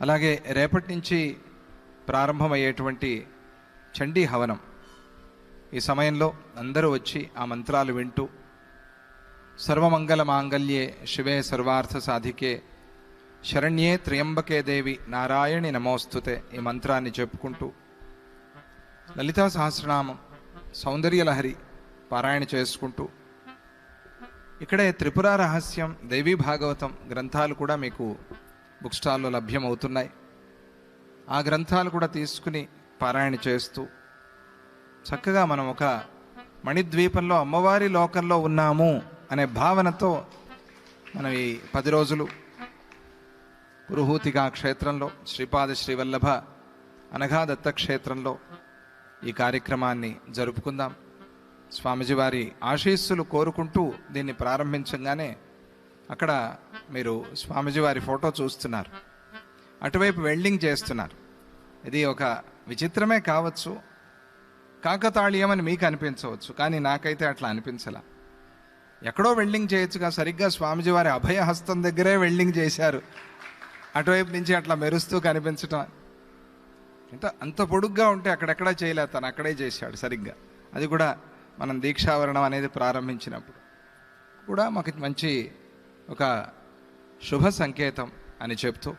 అలాగే రేపటి నుంచి ప్రారంభమయ్యేటువంటి చండీ హవనం. ఈ సమయంలో అందరూ వచ్చి ఆ మంత్రాలు వింటూ సర్వమంగళ మాంగళ్యే శివే సర్వార్థ సాధికే శరణ్యే త్ర్యంబకే దేవి నారాయణి నమోస్తుతే ఈ మంత్రాన్ని చెప్పుకుంటూ లలితా సహస్రనామం సౌందర్యలహరి పారాయణ చేసుకుంటూ ఇక్కడే త్రిపుర రహస్యం దేవీ భాగవతం గ్రంథాలు కూడా మీకు బుక్ స్టాల్లో లభ్యమవుతున్నాయి. ఆ గ్రంథాలు కూడా తీసుకుని పారాయణ చేస్తూ చక్కగా మనం ఒక మణిద్వీపంలో అమ్మవారి లోకంలో ఉన్నాము అనే భావనతో మనం ఈ పది రోజులు పురుహూతికా క్షేత్రంలో శ్రీపాద శ్రీవల్లభ అనఘా దత్త క్షేత్రంలో ఈ కార్యక్రమాన్ని జరుపుకుందాం. స్వామిజీ వారి ఆశీస్సులు కోరుకుంటూ దీన్ని ప్రారంభించగానే అక్కడ మీరు స్వామిజీ వారి ఫోటో చూస్తున్నారు. అటువైపు వెల్డింగ్ చేస్తున్నారు. ఇది ఒక విచిత్రమే కావచ్చు కాకతాళీయమని మీకు అనిపించవచ్చు కానీ నాకైతే అట్లా అనిపించలా. ఎక్కడో వెల్డింగ్ చేయొచ్చుగా సరిగ్గా స్వామిజీ వారి అభయహస్తం దగ్గరే వెల్డింగ్ చేశారు. అటువైపు నుంచి అట్లా మెరుస్తూ కనిపించటం. ఎంత అంత పొడుగ్గా ఉంటే అక్కడెక్కడా చేయలే తను అక్కడే చేశాడు సరిగ్గా. అది కూడా మనం దీక్షావరణం అనేది ప్రారంభించినప్పుడు. కూడా మాకు మంచి ఒక శుభ సంకేతం అని చెప్తూ